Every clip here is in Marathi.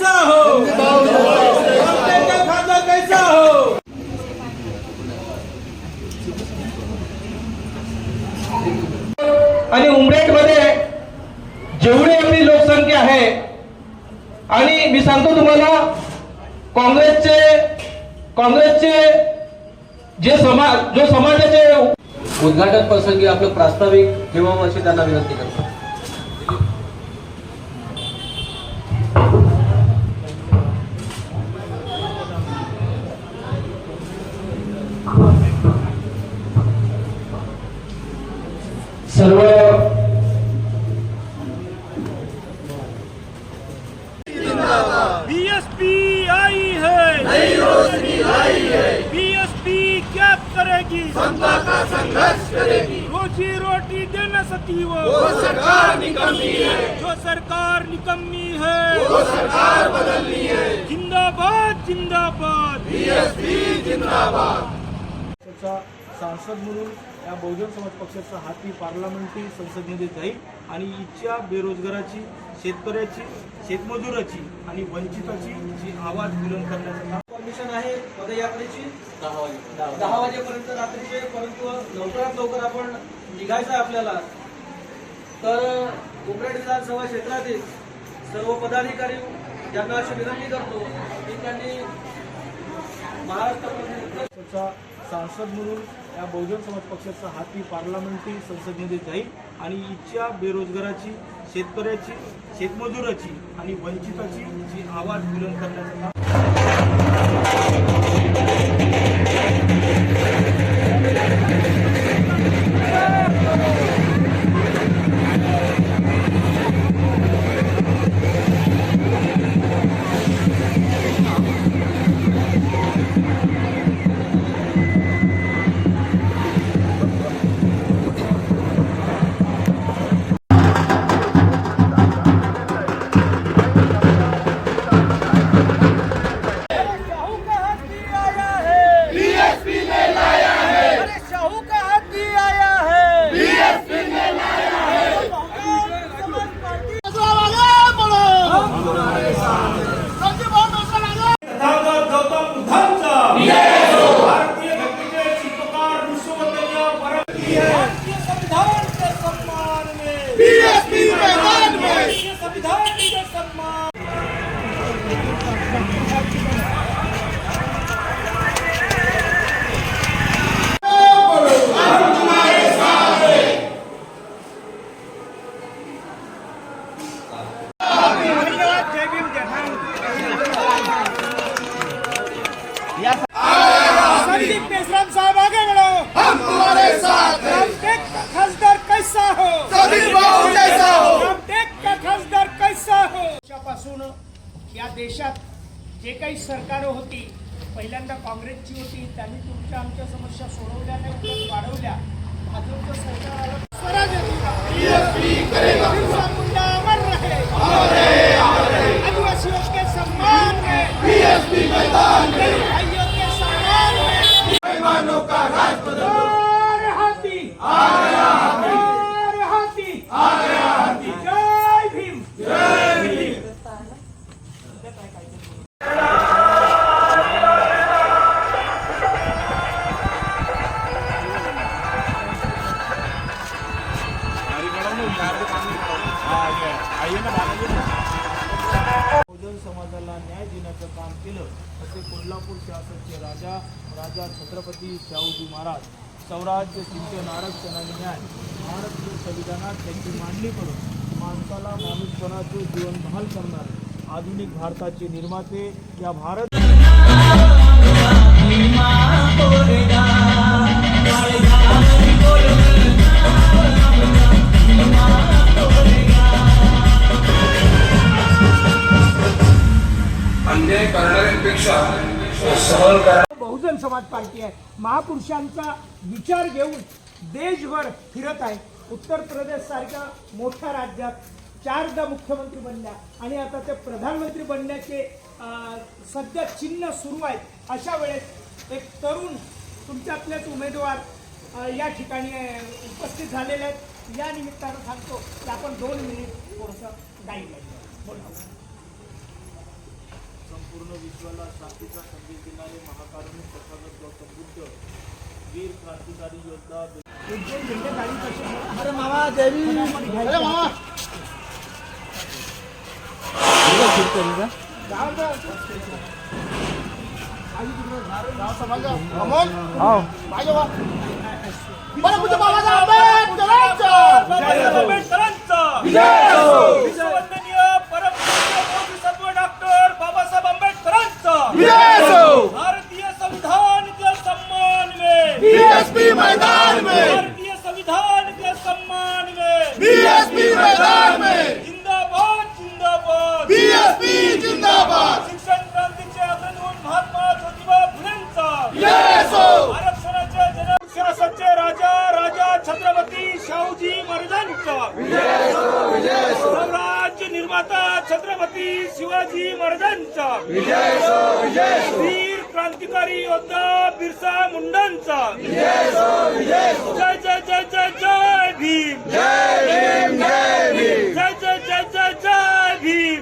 कैसा हो? रामटेक कैसा हो? आणि उमरेडमध्ये जेवढी आपली लोकसंख्या आहे आणि मी सांगतो तुम्हाला काँग्रेसचे काँग्रेसचे जे समाज जो समाजाचे उद्घाटन प्रसंगी आपलं प्रास्ताविक ठेवावं अशी त्यांना विनंती करतो. सर्व बीएसपी आई है। नई रोशनी लाई है बीएसपी क्या करेगी। जनता का संघर्ष करेगी। रोजी रोटी देना सती वो सरकार निकम्मी है। जो सरकार निकम्मी है। वो सरकार बदलनी है। जिंदाबाद जिंदाबाद। पक्षाचा सांसद म्हणून या बहुजन समाज पक्षाचा हाती पार्लमेंटरी संसदेमध्ये जाईल आणि इथच्या बेरोजगाराची शेतकऱ्याची शेतमजुराची आणि वंचिताची जी आवाज बुलंद करण्याचं काम परमिशन आहे पदयात्रेची. दहा वाजेपर्यंत रात्रीचे परंतु लवकरात लवकर आपण निघायचं आहे आपल्याला. तर उमरेड विधानसभा क्षेत्रातील सर्व पदाधिकारी यांना अशी विनंती करतो की त्यांनी महाराष्ट्रामध्ये पक्षाचा सांसद म्हणून या बहुजन समाज पक्षाचा हाती पार्लमेंटरी संसदेमध्ये जाईल आणि इच्छा बेरोजगाराची शेतकऱ्याची शेतमजुराची आणि वंचिताची जी आवाज बुलंद करण्याचं काम पासून या देशात जे काही सरकार होती पहिल्यांदा काँग्रेसची होती त्यांनी तुमच्या आमच्या समस्या सोडवल्या नाही उलट वाढवल्या. भाजपचं सरकार आलं. बहुजन समाजाला न्याय देण्याचं काम केलं असे कोल्हापूर शासनचे राजा राजा छत्रपती शाहूजी महाराज स्वराज्य सिंचन आरक्षणाने न्याय भारतीय संविधानात त्यांची मांडणी करून माणसाला माणूसपणाचे जीवन बहाल करणारे आधुनिक भारताचे निर्माते या भारत करा. बहुजन समाज पार्टी आहे. महापुरुषांचा विचार घेऊन देशभर फिरत आहे. उत्तर प्रदेश सारख्या मोठ्या राज्यात चारदा मुख्यमंत्री बनल्या आणि आता ते प्रधानमंत्री बनण्याचे सध्या चिन्ह सुरू आहेत. अशा वेळेस एक तरुण तुमच्यातलेच उमेदवार या ठिकाणी उपस्थित झालेले आहेत. या निमित्तानं सांगतो की आपण दोन मिनिट थोडंसं गाईल बोला. संपूर्ण विश्वाला शांतीचा संदेश देणारे महाकारुणिक तथागत गौतम बुद्ध वीर क्रांतिकारी योद्धा अरे मामा देवी अरे मामा. बाबासाहेब सम्मान में बीएसपी मैदान में। जिंदाबाद जिंदाबाद। बीएसपी जिंदाबाद। शिक्षण क्रांतीचे अग्रदूत महात्मा ज्योतिबा फुलेंचा। येसो आरक्षणाच्या जनशासनचे राजा राजा छत्रपती शाहूजी महाराजांचा। स्वराज्य निर्माता छत्रपती शिवाजी महाराजांचा। वीर क्रांतिकारी योद्धा बिरसा मुंडांचा। जय जय जय जय जय भीम जय जय जय जय जय भीम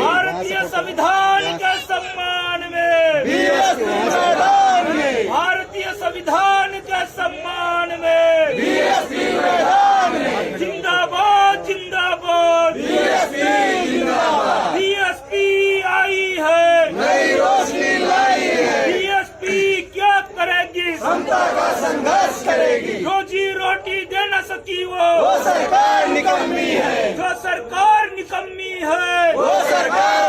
भारतीय संविधान के सम्मान में भारतीय संविधान के सम्मान में जिंदाबाद जिंदाबाद बीएसपी आई है बीएसपी क्या करेगी जनता का संघर्ष करेगी। रोजी रोटी दे न सकी वो वो सरकार निकम्मी है। जो सरकार निकम्मी है। वो सरकार